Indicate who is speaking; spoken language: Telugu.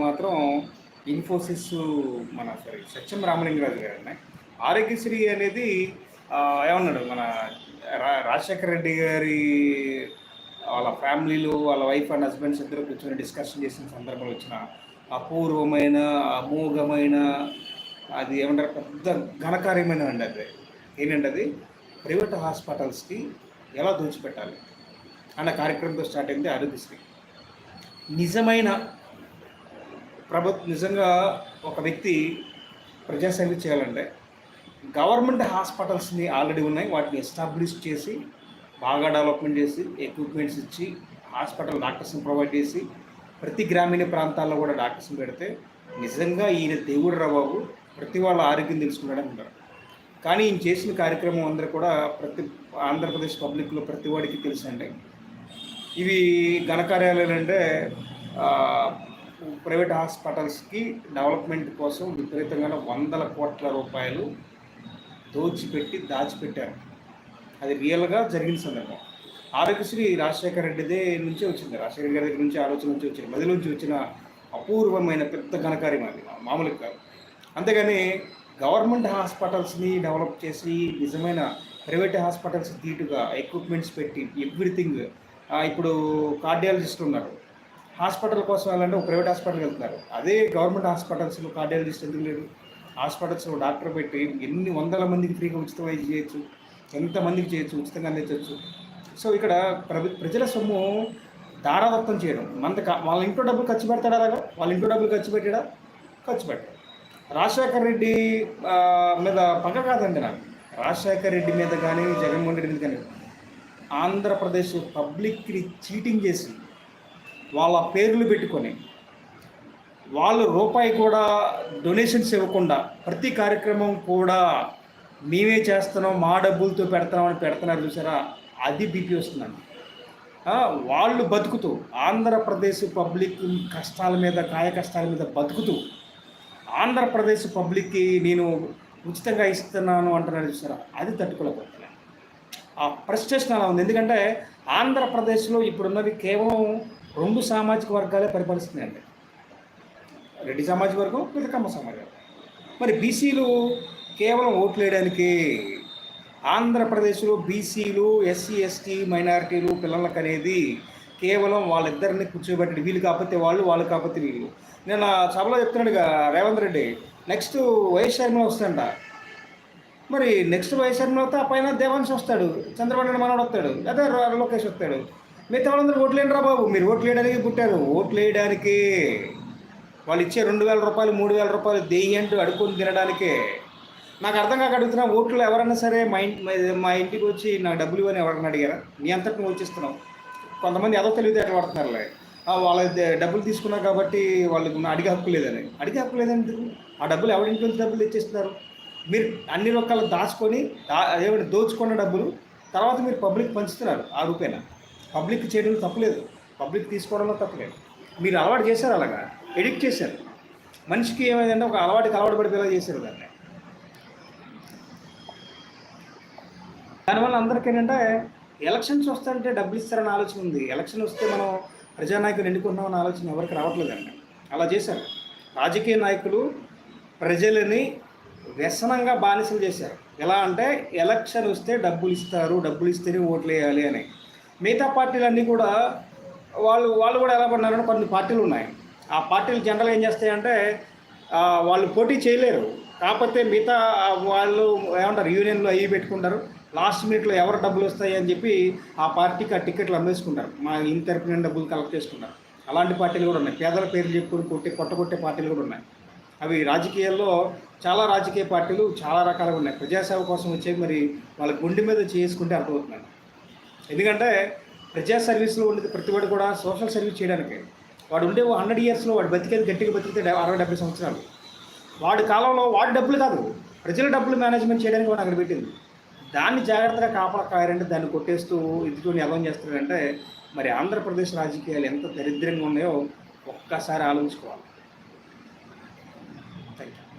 Speaker 1: మాత్రం ఇన్ఫోసిస్ మన సారీ సత్యం రామలింగరాజు గారు ఆరోగ్యశ్రీ అనేది ఏమన్నాడు మన రా- రాజశేఖర రెడ్డి గారి వాళ్ళ ఫ్యామిలీలు వాళ్ళ వైఫ్ అండ్ హస్బెండ్స్ ఇద్దరు కూర్చొని డిస్కషన్ చేసిన సందర్భంలో వచ్చిన అపూర్వమైన అమోఘమైన అది ఏమంటారు పెద్ద ఘనకార్యమైన అండి అది. ఏంటంటే అది ప్రైవేట్ హాస్పిటల్స్కి ఎలా దోచిపెట్టాలి అన్న కార్యక్రమంతో స్టార్ట్ అయింది ఆరోగ్యశ్రీ. నిజమైన ప్రభుత్వ నిజంగా ఒక వ్యక్తి ప్రజాసేవ చేయాలంటే గవర్నమెంట్ హాస్పిటల్స్ని ఆల్రెడీ ఉన్నాయి. వాటిని ఎస్టాబ్లిష్ చేసి బాగా డెవలప్మెంట్ చేసి ఎక్విప్మెంట్స్ ఇచ్చి హాస్పిటల్ డాక్టర్స్ని ప్రొవైడ్ చేసి ప్రతి గ్రామీణ ప్రాంతాల్లో కూడా డాక్టర్స్ని పెడితే నిజంగా ఈయన దేవుడు రా బాబు. ప్రతి వాళ్ళ ఆరోగ్యం తెలుసుకున్నాడని అంటారు. కానీ ఈయన చేసిన కార్యక్రమం అందరూ కూడా ప్రతి ఆంధ్రప్రదేశ్ పబ్లిక్లో ప్రతి వాడికి తెలుసండి ఇవి ఘనకార్యాలయాలు అంటే ప్రైవేట్ హాస్పిటల్స్కి డెవలప్మెంట్ కోసం విపరీతంగా వందల కోట్ల రూపాయలు దోచిపెట్టి దాచిపెట్టారు. అది రియల్గా జరిగిన సందర్భం. ఆరోగ్యశ్రీ రాజశేఖర రెడ్డిదే నుంచే వచ్చింది. రాజశేఖర రెడ్డి గారి దగ్గర నుంచి ఆలోచన నుంచి వచ్చింది. మది నుంచి వచ్చిన అపూర్వమైన పెద్ద ఘనకార్యం అది మామూలుగా కాదు. అంతేగాని గవర్నమెంట్ హాస్పిటల్స్ని డెవలప్ చేసి నిజమైన ప్రైవేట్ హాస్పిటల్స్ తీటుగా ఎక్విప్మెంట్స్ పెట్టి ఎవ్రీథింగ్ ఇప్పుడు కార్డియాలజిస్ట్ ఉన్నారు. హాస్పిటల్ కోసం వెళ్ళాలంటే ఒక ప్రైవేట్ హాస్పిటల్కి వెళ్తున్నారు. అదే గవర్నమెంట్ హాస్పిటల్స్లో కార్డియాలజిస్ట్ ఎందుకు లేదు. హాస్పిటల్స్లో డాక్టర్ పెట్టి ఎన్ని వందల మందికి ఫ్రీగా ఉచిత వైద్యం చేయొచ్చు ఎంతమందికి చేయొచ్చు ఉచితంగా అందించవచ్చు సో ఇక్కడ ప్రజల సొమ్ము దారాదత్తం చేయడం. మనది వాళ్ళ ఇంట్లో డబ్బులు ఖర్చు పెడతాడా అలాగా వాళ్ళ ఇంట్లో డబ్బులు ఖర్చు పెట్టాడా? ఖర్చు పెట్టాడు. రాజశేఖర్ రెడ్డి మీద పక్క కాదండి నాకు. రాజశేఖర్ రెడ్డి మీద కానీ జగన్మోహన్ రెడ్డి మీద కానీ ఆంధ్రప్రదేశ్ పబ్లిక్ని చీటింగ్ చేసి వాళ్ళ పేర్లు పెట్టుకొని వాళ్ళు రూపాయి కూడా డొనేషన్స్ ఇవ్వకుండా ప్రతి కార్యక్రమం కూడా మేమే చేస్తున్నాం మా డబ్బులతో పెడతామని పెడుతున్నారు చూసారా? అది బీపీ వస్తుందండి. వాళ్ళు బతుకుతూ ఆంధ్రప్రదేశ్ పబ్లిక్ కష్టాల మీద కాయ కష్టాల మీద బతుకుతూ ఆంధ్రప్రదేశ్ పబ్లిక్కి నేను ఉచితంగా ఇస్తున్నాను అంటున్నారు చూసారా? అది తట్టుకోలేకపోతున్నాను ఆ ఫ్రస్ట్రేషన్ అలా ఉంది. ఎందుకంటే ఆంధ్రప్రదేశ్లో ఇప్పుడున్నవి కేవలం రెండు సామాజిక వర్గాలే పరిపాలిస్తున్నాయండి. రెడ్డి సామాజిక వర్గం పితకమ్మ సామాజిక వర్గం. మరి బీసీలు కేవలం ఓట్లు వేయడానికి ఆంధ్రప్రదేశ్లో బీసీలు ఎస్సీ ఎస్టీ మైనారిటీలు పిల్లలకు అనేది కేవలం వాళ్ళిద్దరిని కూర్చోబెట్టి వీళ్ళు కాకపోతే వాళ్ళు వాళ్ళు కాకపోతే వీళ్ళు. నేను సభలో చెప్తున్నాడుగా రేవంత్ రెడ్డి నెక్స్ట్ వైఎస్ శర్మ వస్తాడ మరి నెక్స్ట్ వైఎస్ శర్మ వస్తే ఆ పైన దేవాంశ్ వస్తాడు చంద్రబాబు నాయుడు మనోడు వస్తాడు అదే లోకేష్ వస్తాడు. మిగతా వాళ్ళందరూ ఓట్లు రా బాబు. మీరు ఓట్లు వేయడానికి పుట్టారు. ఓట్లు వేయడానికి వాళ్ళు ఇచ్చే రెండు వేల రూపాయలు మూడు వేల రూపాయలు దెయ్యి అంటూ అడుక్కొని తినడానికి. నాకు అర్థం కాక అడుగుతున్నా ఓట్లు ఎవరైనా సరే మా ఇంటి మా- ఇంటికి వచ్చి నాకు డబ్బులు ఇవ్వని ఎవరైనా అడిగారా? నీ అంతటి నువ్వు వచ్చిస్తున్నావు కొంతమంది ఏదో తెలివితే ఎట్లా పడుతున్నారులే వాళ్ళ డబ్బులు తీసుకున్నారు కాబట్టి వాళ్ళకి అడిగే హక్కు లేదని. అడిగే హక్కు లేదని ఆ డబ్బులు ఎవరింటి నుంచి డబ్బులు తెచ్చేస్తున్నారు? మీరు అన్ని రకాలు దాచుకొని దా- ఏమంటే దోచుకున్న డబ్బులు తర్వాత మీరు పబ్లిక్ పంచుతున్నారు ఆ రూపేనా? పబ్లిక్ చేయడంలో తప్పలేదు. పబ్లిక్ తీసుకోవడంలో తప్పలేదు. మీరు అలవాటు చేశారు అలాగా? ఎడిక్ట్ చేశారు. మనిషికి ఏమైందంటే ఒక అలవాటుకి అలవాటు పడిపోయేలా చేశారు దాన్ని. దానివల్ల అందరికీ ఏంటంటే ఎలక్షన్స్ వస్తుంటే డబ్బులు ఇస్తారని ఆలోచన ఉంది. ఎలక్షన్ వస్తే మనం ప్రజానాయకులు ఎన్నుకుంటామన్న ఆలోచన ఎవరికి రావట్లేదండి అలా చేశారు. రాజకీయ నాయకులు ప్రజలని వ్యసనంగా బానిసలు చేశారు. ఎలా అంటే ఎలక్షన్ వస్తే డబ్బులు ఇస్తారు డబ్బులు ఇస్తేనే ఓట్లు వేయాలి అని. మిగతా పార్టీలన్నీ కూడా వాళ్ళు వాళ్ళు కూడా ఎలా పడినారంటే కొన్ని పార్టీలు ఉన్నాయి. ఆ పార్టీలు జనరల్ ఏం చేస్తాయంటే వాళ్ళు పోటీ చేయలేరు. కాకపోతే మిగతా వాళ్ళు ఏమంటారు యూనియన్లో అవి పెట్టుకుంటారు. లాస్ట్ మినిట్లో ఎవరు డబ్బులు వస్తాయి అని చెప్పి ఆ పార్టీకి ఆ టికెట్లు అమ్మేసుకుంటారు. మా ఇంటి తరపున డబ్బులు కలెక్ట్ చేసుకుంటారు. అలాంటి పార్టీలు కూడా ఉన్నాయి. పేదల పేర్లు చెప్పుకొని కొట్టి కొట్ట కొట్టే పార్టీలు కూడా ఉన్నాయి. అవి రాజకీయాల్లో చాలా రాజకీయ పార్టీలు చాలా రకాలుగా ఉన్నాయి. ప్రజాసేవ కోసం వచ్చే మరి వాళ్ళ గుండె మీద చేసుకుంటే అర్థమవుతున్నాయి ఎందుకంటే ప్రజా సర్వీస్లో ఉండేది ప్రతి వాడు కూడా సోషల్ సర్వీస్ చేయడానికి. వాడు ఉండే హండ్రెడ్ ఇయర్స్లో వాడు బతికేది గట్టిగా బతికితే డె- అరవై డెబ్బై సంవత్సరాలు. వాడి కాలంలో వాడి డబ్బులు కాదు ప్రజల డబ్బులు మేనేజ్మెంట్ చేయడానికి వాడు అక్కడ పెట్టింది. దాన్ని జాగ్రత్తగా కాపాడకాయారంటే దాన్ని కొట్టేస్తూ ఎదుటిని ఎలా చేస్తున్నారంటే మరి ఆంధ్రప్రదేశ్ రాజకీయాలు ఎంత దరిద్రంగా ఉన్నాయో ఒక్కసారి ఆలోచించుకోవాలి. Thank you